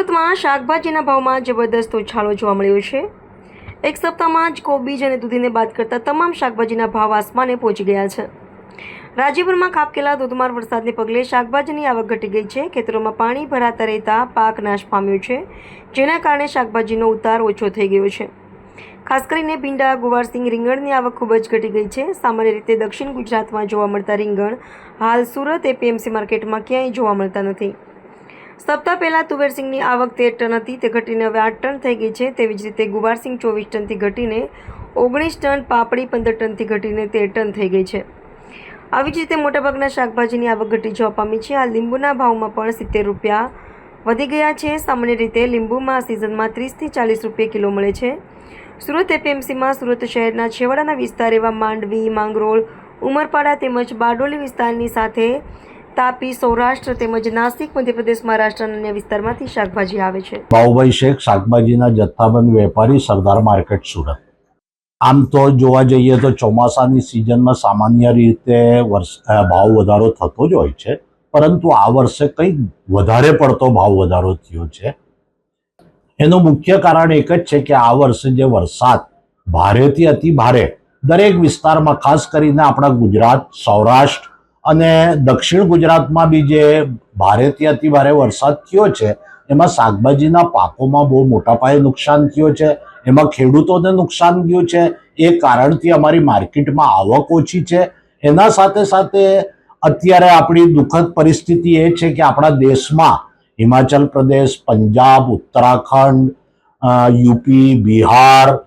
સુરતમાં શાકભાજીના ભાવમાં જબરદસ્ત ઉછાળો જોવા મળ્યો છે. એક સપ્તાહમાં જ કોબીજ અને દૂધીને બાદ કરતા તમામ શાકભાજીના ભાવ આસમાને પહોંચી ગયા છે. રાજ્યભરમાં ખાબકેલા ધોધમાર વરસાદને પગલે શાકભાજીની આવક ઘટી ગઈ છે. ખેતરોમાં પાણી ભરાતા રહેતા પાક નાશ પામ્યો છે, જેના કારણે શાકભાજીનો ઉતાર ઓછો થઈ ગયો છે. ખાસ કરીને ભીંડા ગુવારસિંગ રીંગણની આવક ખૂબ જ ઘટી ગઈ છે. સામાન્ય રીતે દક્ષિણ ગુજરાતમાં જોવા મળતા રીંગણ હાલ સુરત એપીએમસી માર્કેટમાં ક્યાંય જોવા મળતા નથી. સપ્તાહ પહેલાં તુવેરસિંગની આવક તેર ટન હતી. તે ઘટીને હવે આઠ ટન થઈ ગઈ છે. તેવી જ રીતે ગુવારસિંગ ચોવીસ ટનથી ઘટીને ઓગણીસ ટન, પાપડી પંદર ટનથી ઘટીને તેર ટન થઈ ગઈ છે. આવી જ રીતે મોટાભાગના શાકભાજીની આવક ઘટી જોવા પામી છે. આ લીંબુના ભાવમાં પણ સિત્તેર રૂપિયા વધી ગયા છે. સામાન્ય રીતે લીંબુમાં સિઝનમાં ત્રીસથી ચાલીસ રૂપિયા કિલો મળે છે. સુરત એપીએમસીમાં સુરત શહેરના છેવાડાના વિસ્તાર એવા માંડવી, માંગરોળ, ઉમરપાડા તેમજ બારડોલી વિસ્તારની સાથે તાપી સૌરાષ્ટ્ર તેમજ નાસિક મધ્યપ્રદેશ મહારાષ્ટ્રના અન્ય વિસ્તારમાંથી શાકભાજી આવે છે. ભાવભાઈ શેખ શાકભાજીના જથ્થાબંધ વેપારી સરદાર માર્કેટ સુરત. આમ તો જોવા જઈએ તો ચોમાસાની સિઝનમાં સામાન્ય રીતે વર્ષ ભાવ વધારો થતો જ હોય છે. પરંતુ આ વર્ષે કંઈક વધારે પડતો ભાવ વધારો થયો છે. એનું મુખ્ય કારણ એક જ છે કે આ વર્ષે જે વરસાદ, ભારેથી અતિ ભારે દરેક વિસ્તારમાં ખાસ કરીને આપણા ગુજરાત, સૌરાષ્ટ્ર અને દક્ષિણ ગુજરાતમાં બી જે ભારેથી અતિ ભારે વરસાદ થયો છે, એમાં શાકભાજીના પાકોમાં બહુ મોટા પાયે નુકસાન થયું છે, એમાં ખેડૂતોને નુકસાન થયું છે, એ કારણથી અમારી માર્કેટમાં આવક ઓછી છે. એના સાથે સાથે અત્યારે આપણી દુઃખદ પરિસ્થિતિ એ છે કે આપણા દેશમાં હિમાચલ પ્રદેશ, પંજાબ, ઉત્તરાખંડ યુપી, બિહાર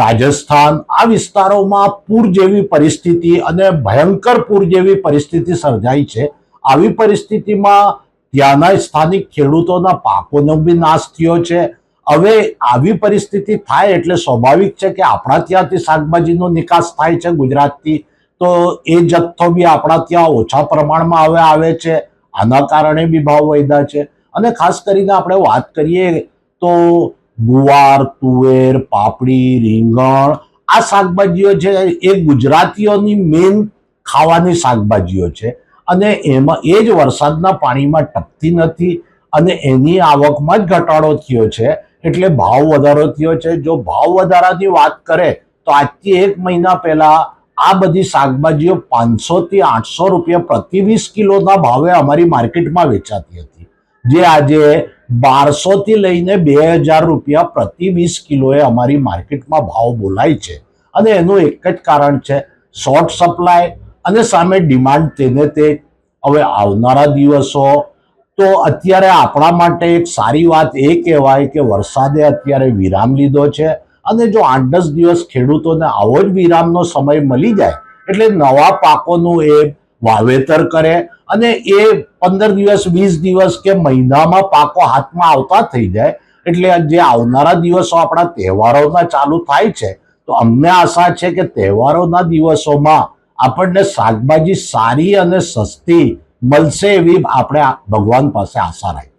રાજસ્થાન આ વિસ્તારોમાં પૂર જેવી પરિસ્થિતિ અને ભયંકર પૂર જેવી પરિસ્થિતિ સર્જાઈ છે. આવી પરિસ્થિતિમાં ત્યાંના સ્થાનિક ખેડૂતોના પાકોનો બી નાશ થયો છે. હવે આવી પરિસ્થિતિ થાય એટલે સ્વાભાવિક છે કે આપણા ત્યાંથી શાકભાજીનો નિકાસ થાય છે ગુજરાતથી. તો એ જથ્થો બી આપણા ત્યાં ઓછા પ્રમાણમાં હવે આવે છે. આના કારણે બી ભાવ વધ્યા છે. અને ખાસ કરીને આપણે વાત કરીએ તો ગુવાર, તુવેર, પાપડી, રીંગણ, આ શાકભાજીઓ છે એ ગુજરાતીઓની મેઇન ખાવાની શાકભાજીઓ છે. અને એમાં એ જ વરસાદના પાણીમાં ટપતી નથી અને એની આવકમાં જ ઘટાડો થયો છે. એટલે ભાવ વધારો થયો છે. જો ભાવ વધારાની વાત કરે તો આજથી એક મહિના પહેલા આ બધી શાકભાજીઓ પાંચસો થી આઠસો રૂપિયા પ્રતિ વીસ કિલોના ભાવે અમારી માર્કેટમાં વેચાતી હતી. જે આજે બારસો થી લઈને બે હજાર રૂપિયા પ્રતિ વીસ કિલોએ અમારી માર્કેટમાં ભાવ બોલાય છે. અને એનું એક જ કારણ છે શોર્ટ સપ્લાય અને સામે ડિમાન્ડ તેને તે હવે આવનારા દિવસો. તો અત્યારે આપણા માટે એક સારી વાત એ કહેવાય કે વરસાદે અત્યારે વિરામ લીધો છે. અને જો આઠ દસ દિવસ ખેડૂતોને આવો જ વિરામનો સમય મળી જાય, એટલે નવા પાકોનું એ વાવેતર કરે અને એ પંદર દિવસ, વીસ દિવસ કે મહિનામાં પાકો હાથમાં આવતા થઈ જાય, એટલે જે આવનારા દિવસો આપણા તહેવારોના ચાલુ થાય છે, તો અમને આશા છે કે તહેવારોના દિવસોમાં આપણને શાકભાજી સારી અને સસ્તી મળશે એવી આપણે ભગવાન પાસે આશા રાખીએ.